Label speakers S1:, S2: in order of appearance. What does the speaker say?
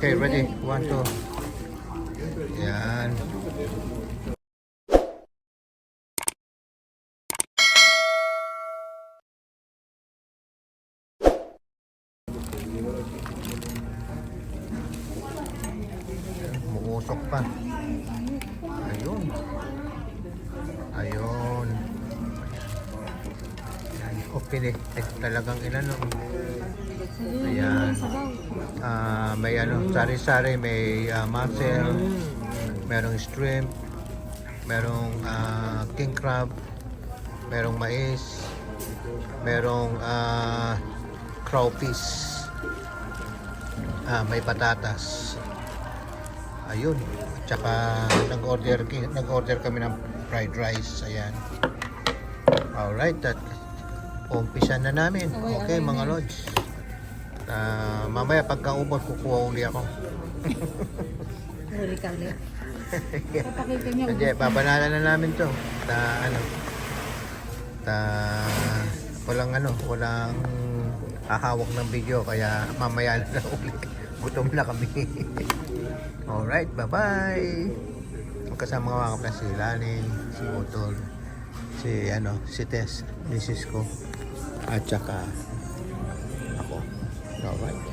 S1: Okay, ready? One, two. Yan. Muusok pa. Ayun. Ayun. Okay eh. Eh, talagang inano. Ayan. Ah, may ano, sari-sari, may ah, mussel, merong shrimp, merong ah, king crab, merong mais, merong ah, crawfish. Ah, may patatas. Ayun. Tsaka nag-order nag-order kami ng fried rice. Ayan. Alright, that umpisa na namin. Okay, mga lods. Ah, mamaya pagkaubos kukuha uli ako.
S2: Huli ka ulit. Papakita niyo.
S1: Hindi, babanala na namin to. Ta ano? Ta walang ano, walang hahawak ng video kaya mamaya na uli. Gutom na kami. Alright, bye-bye. Kasama mga kapla si Lanin, si Utol, si ano, si Tess, misis ko, at saka ako. Alright.